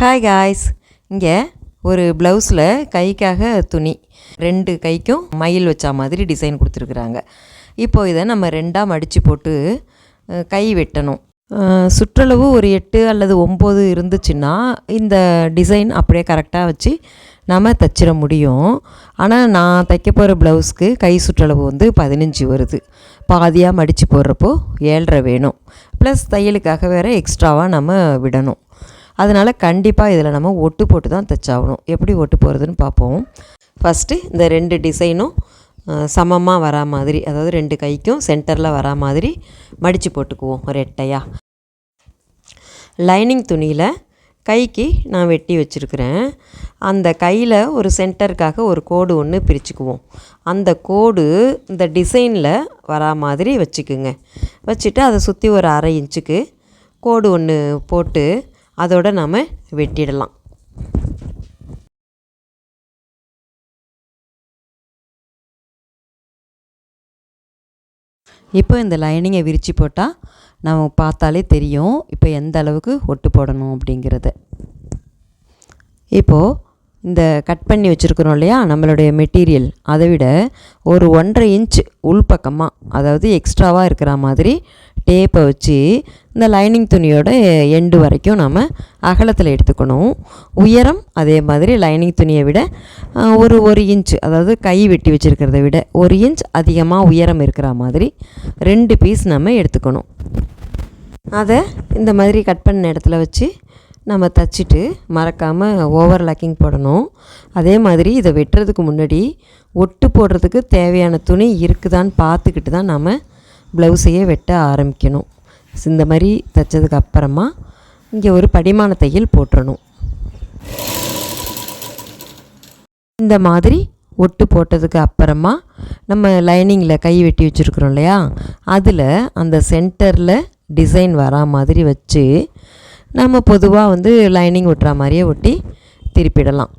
Hi guys இங்கே ஒரு ப்ளவுஸில் கைக்காக துணி. ரெண்டு கைக்கும் மயில் வச்ச மாதிரி டிசைன் கொடுத்துருக்குறாங்க. இப்போ இதை நம்ம ரெண்டாக மடித்து போட்டு கை வெட்டணும். சுற்றளவு ஒரு எட்டு அல்லது ஒம்பது இருந்துச்சுன்னா இந்த டிசைன் அப்படியே கரெக்டாக வச்சு நம்ம தைச்சிட முடியும். ஆனால் நான் தைக்க போகிற ப்ளவுஸ்க்கு கை சுற்றளவு வந்து பதினஞ்சு வருது. பாதியாக மடித்து போடுறப்போ ஏழரை வேணும். ப்ளஸ் தையலுக்காக வேறு எக்ஸ்ட்ராவாக நம்ம விடணும். அதனால் கண்டிப்பாக இதில் நம்ம ஒட்டு போட்டு தான் தைச்சாகணும். எப்படி ஒட்டு போகிறதுன்னு பார்ப்போம். ஃபஸ்ட்டு இந்த ரெண்டு டிசைனும் சமமாக வரா மாதிரி அதாவது ரெண்டு கைக்கும் சென்டரில் வரா மாதிரி மடித்து போட்டுக்குவோம் ரெட்டையாக லைனிங் துணியில் கைக்கு நான் வெட்டி வச்சுருக்கிறேன். அந்த கையில் ஒரு சென்டருக்காக ஒரு கோடு ஒன்று பிரிச்சுக்குவோம். அந்த கோடு இந்த டிசைனில் வரா மாதிரி வச்சுக்குங்க. வச்சுட்டு அதை சுற்றி ஒரு அரை இன்ச்சுக்கு கோடு ஒன்று போட்டு அதோட நாம் வெட்டிடலாம். இப்போ இந்த லைனிங்கை விரித்து போட்டால் நம்ம பார்த்தாலே தெரியும் இப்போ எந்த அளவுக்கு ஒட்டு போடணும் அப்படிங்கிறத. இப்போது இந்த கட் பண்ணி வச்சுருக்குறோம் இல்லையா? நம்மளுடைய மெட்டீரியல். அதை விட ஒரு ஒன்றரை இன்ச் உள்பக்கமாக அதாவது எக்ஸ்ட்ராவாக இருக்கிற மாதிரி டேப்பை வச்சு இந்த லைனிங் துணியோட எண்டு வரைக்கும் நம்ம அகலத்தில் எடுத்துக்கணும். உயரம் அதே மாதிரி லைனிங் துணியை விட ஒரு ஒரு இன்ச் அதாவது கை வெட்டி வச்சுருக்கிறத விட ஒரு இன்ச் அதிகமாக உயரம் இருக்கிற மாதிரி ரெண்டு பீஸ் நம்ம எடுத்துக்கணும். அதை இந்த மாதிரி கட் பண்ண இடத்துல வச்சு நம்ம தச்சுட்டு மறக்காமல் ஓவர் லாக்கிங் போடணும். அதே மாதிரி இதை வெட்டுறதுக்கு முன்னாடி ஒட்டு போடுறதுக்கு தேவையான துணி இருக்குதான்னு பார்த்துக்கிட்டு தான் நாம் ப்ளவுஸையே வெட்ட ஆரம்பிக்கணும். இந்த மாதிரி தைச்சதுக்கு அப்புறமா இங்கே ஒரு படிமான தையல் போட்டுறணும். இந்த மாதிரி ஒட்டு போட்டதுக்கு அப்புறமா நம்ம லைனிங்கில் கை வெட்டி வச்சுருக்குறோம் இல்லையா? அதில் அந்த சென்டரில் டிசைன் வரா மாதிரி வச்சு நம்ம பொதுவாக வந்து லைனிங் ஒட்டுற மாதிரியே ஒட்டி திருப்பிடலாம்.